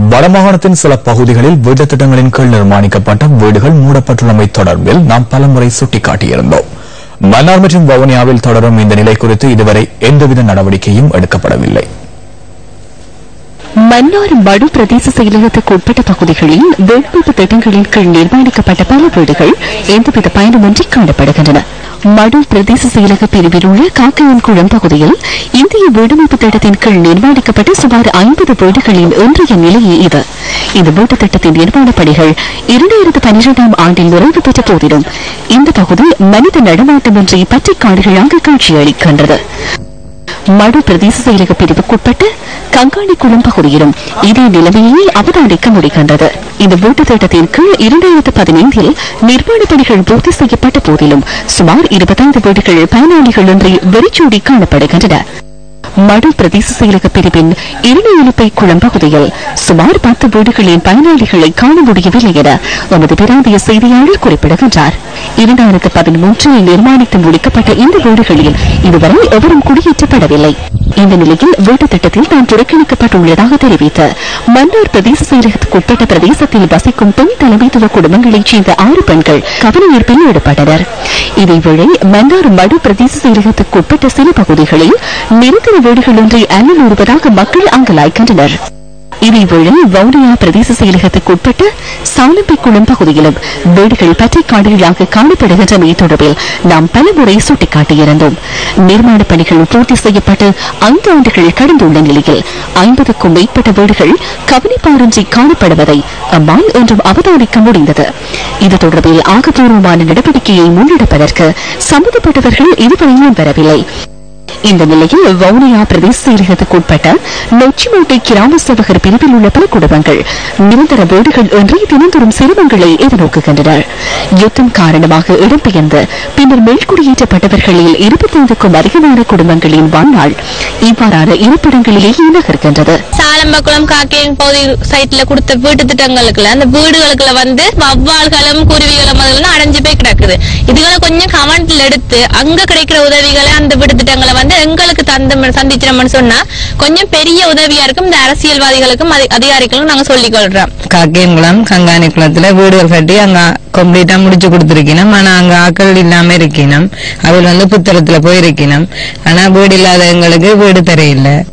வடமாகாணத்தின் சில பகுதிகளில் வீட்டுத் திட்டங்களின் கீழ் நிர்மாணிக்கப்பட்ட வீடுகள் மூடப்பட்டுள்ளமை தொடர்பில் நாம் பலமுறை சுட்டிக்காட்டியிருந்தோம். மன்னார் மற்றும் வவுனியாவில் தொடரும் இந்த நிலை குறித்து இதுவரை எந்தவித நடவடிக்கையும் எடுக்கப்படவில்லை. மன்னார் மடு பிரதேச செயலகத்துக்கு உட்பட்ட பகுதிகளில் வேட்புறுப்பு திட்டங்களின் கீழ் நிர்மாணிக்கப்பட்ட பல வீடுகள் எந்தவித பயணமின்றி காணப்படுகின்றன. மடு பிரதேச செயலக பிரிவில் உள்ள காக்கையன்குளம் பகுதியில் இந்திய வீடமைப்பு திட்டத்தின் கீழ் நிர்மாணிக்கப்பட்ட சுமார் ஐம்பது வீடுகளின் இன்றைய நிலையே இது. இந்த வீட்டு திட்டத்தின் நிர்மாணப் பணிகள் இரண்டாயிரத்து பனிரெண்டாம் ஆண்டில் நிறைவு பெற்ற போதிலும் இந்த பகுதி மனித நடமாட்டமின்றி பற்றிக்காடுகளாக காட்சியளிக்கின்றது. மடு பிரதேச செயலக பிரிவுக்குட்பட்ட கங்காணிக்குளம் பகுதியிலும் இதே நிலைமையை அவதானிக்க முடிகின்றது. இந்த வீட்டு திட்டத்தின் கீழ் இரண்டாயிரத்து பதினைந்தில் நிர்மாண பணிகள் பூர்த்தி செய்யப்பட்ட போதிலும் சுமார் இருபத்தைந்து வீடுகள் பயனாளிகளின்றி வெறிச்சூடி காணப்படுகின்றன. மடு பிரதேச செயலக பிரிவின் இருநெழுப்பை குளம் பகுதியில் சுமார் பத்து வீடுகளின் பயனாளிகளை காண முடியவில்லை என எமது பிராந்திய செய்தியாளர் குறிப்பிடுகின்றார். இரண்டாயிரத்து பதிமூன்றில் நிர்மாணித்து முடிக்கப்பட்ட இந்த வீடுகளில் இதுவரை எவரும் குடியேற்றப்படவில்லை. இந்த நிலையில் வீட்டு திட்டத்தில் தான் புறக்கணிக்கப்பட்டுள்ளதாக தெரிவித்த மன்னார் பிரதேச செயலகத்துக்குட்பட்ட பிரதேசத்தில் வசிக்கும் பெண் தலைமைத்துவ குடும்பங்களைச் சேர்ந்த ஆறு பெண்கள் கவனஈர்ப்பில் ஈடுபட்டனர் இதேவேளை மன்னார் மடு பிரதேச செயலகத்துக்குட்பட்ட சில பகுதிகளில் நிரந்தர வீடுகள் வீடுகளின்றி அன்னலூறுவதாக மக்கள் அங்கலாய்க்கின்றனர் இதேவேளை வவுனியா பிரதேச செயலகத்துக்கு உட்பட்ட சாலம்பிக்குளம் பகுதியிலும் வீடுகள் பற்றி காடுகளாக காணப்படுகின்றமை தொடர்பில் நாம் பலமுறை சுட்டிக்காட்டியிருந்தோம். நிர்மாண பணிகள் பூர்த்தி செய்யப்பட்டு ஐந்து ஆண்டுகள் கடந்துள்ள நிலையில் ஐம்பதுக்கும் மேற்பட்ட வீடுகள் கவனிப்பாரின்றி காணப்படுவதை அம்மான் என்றும் அவதானிக்க முடிந்தது. இது தொடர்பில் ஆக்கப்பூர்வமான நடவடிக்கையை முன்னெடுப்பதற்கு சம்பந்தப்பட்டவர்கள் இதுவரையும் வரவில்லை இந்த நிலையில் வவுனியா பிரதேச செயலகத்துக்குட்பட்ட நொச்சிமோட்டை கிராம சேவகர் பிரிவில் உள்ள பல குடும்பங்கள் நிரந்தர வீடுகள் இன்றி தினந்தோறும் சிரமங்களை எதிர்நோக்குகின்றனர். யுத்தம் காரணமாக இடம்பெயர்ந்து பின்னர் மேல்குடியேற்றப்பட்டவர்களில் இருபத்தைந்துக்கும் அதிகமான குடும்பங்களின் வாழ்நாள் இவ்வாறான இருப்பிடங்களிலேயே நகர்கின்றது சாலம்பக்குளம் காக்கேன் பகுதி சைட்ல கொடுத்த வீட்டு திட்டங்களுக்குள்ள அந்த வீடுகளுக்குள்ள வந்து வவ்வால்களும் குருவிகளும் அடைஞ்சு போய் கிடக்குது. இதுகளை கொஞ்சம் கவனத்தில் எடுத்து அங்க கிடைக்கிற உதவிகளை அந்த வீட்டு திட்டங்களை வந்து எங்களுக்கு தந்த சந்திச்சிடம்னு சொன்னா கொஞ்சம் பெரிய உதவியா இருக்கும். இந்த அரசியல்வாதிகளுக்கும் அதி- அதிகாரிகளுக்கும் நாங்க சொல்லிக் கொள்றோம் காக்கேங்குளம் கங்காணி குளத்துல வீடுகள் கட்டி அங்க கம்ப்ளீட்டா முடிச்சு கொடுத்திருக்கணும். ஆனா அங்க ஆக்கள் இல்லாம இருக்கணும். அவள் வந்து புத்தளத்துல போயிருக்கணும். ஆனா வீடு இல்லாத எங்களுக்கு வீடு தரையில்லை.